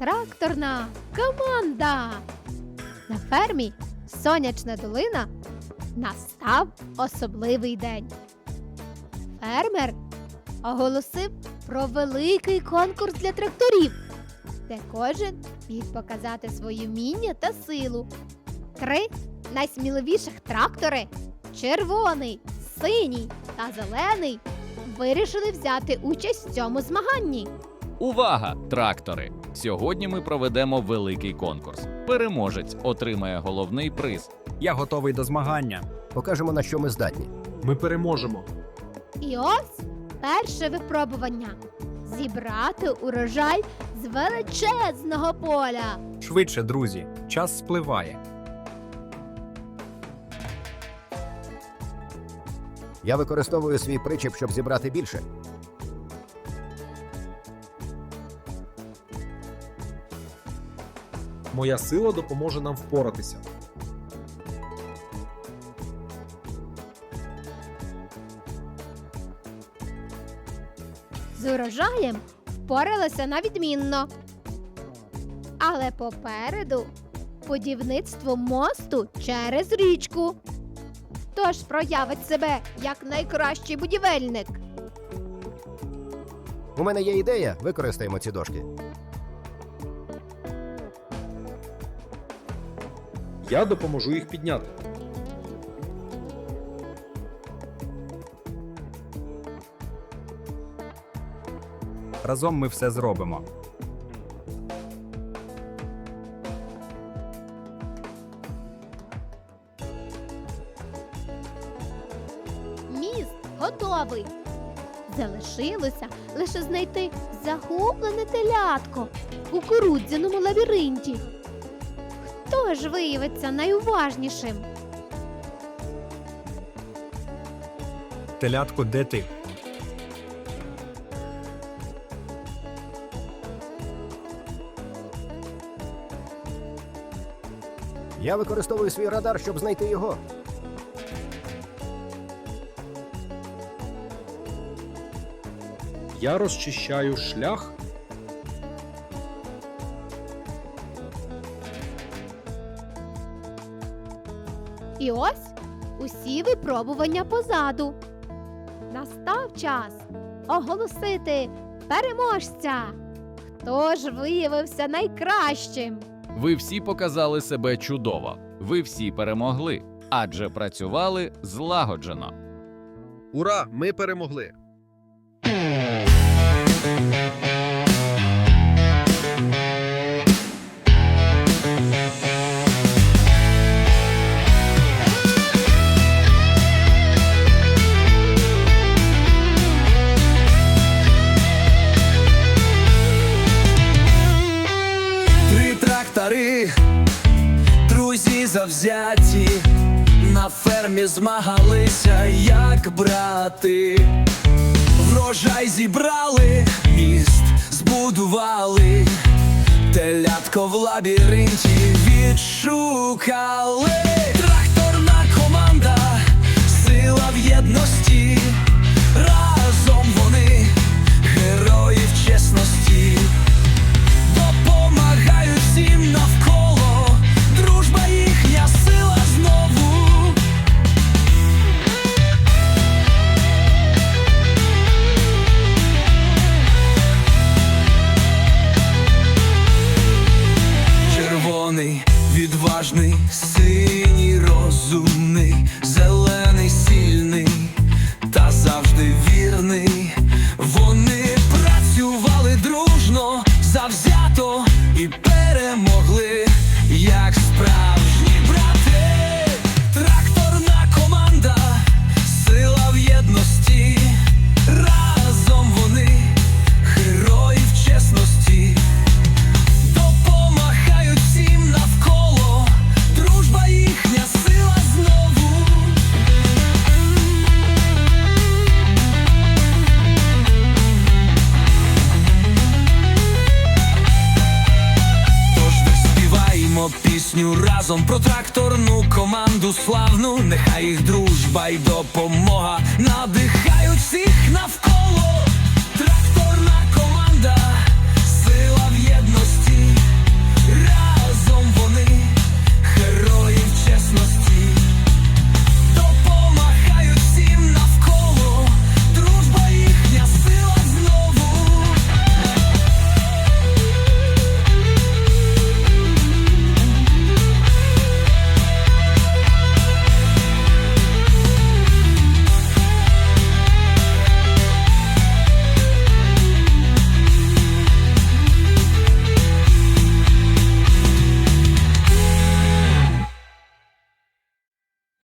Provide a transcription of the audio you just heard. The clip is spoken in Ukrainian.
Тракторна команда. На фермі Сонячна долина настав особливий день. Фермер оголосив про великий конкурс для тракторів, де кожен міг показати свої вміння та силу. Три найсміливіших трактори червоний, синій та зелений вирішили взяти участь в цьому змаганні. Увага, трактори! Сьогодні ми проведемо великий конкурс. Переможець отримає головний приз. Я готовий до змагання. Покажемо, на що ми здатні. Ми переможемо. І ось перше випробування зібрати урожай з величезного поля. Швидше, друзі, час спливає. Я використовую свій причіп, щоб зібрати більше. Моя сила допоможе нам впоратися. З урожаєм впоралися на відмінно. Але попереду будівництво мосту через річку. Тож проявить себе як найкращий будівельник. У мене є ідея, використаємо ці дошки. Я допоможу їх підняти. Разом ми все зробимо. Міст готовий. Залишилося лише знайти загублене телятко у кукурудзяному лабіринті. Хто ж виявиться найуважнішим? Телятко, де ти? Я використовую свій радар, щоб знайти його. Я розчищаю шлях. І ось усі випробування позаду. Настав час оголосити переможця. Хто ж виявився найкращим? Ви всі показали себе чудово. Ви всі перемогли, адже працювали злагоджено. Ура! Ми перемогли! Трактори, друзі завзяті, на фермі змагалися, як брати. Врожай зібрали, міст збудували, телятко в лабіринті відшукали. Тракторна команда, сила в єдності, відважний, разом про тракторну команду славну. Нехай їх дружба й допомога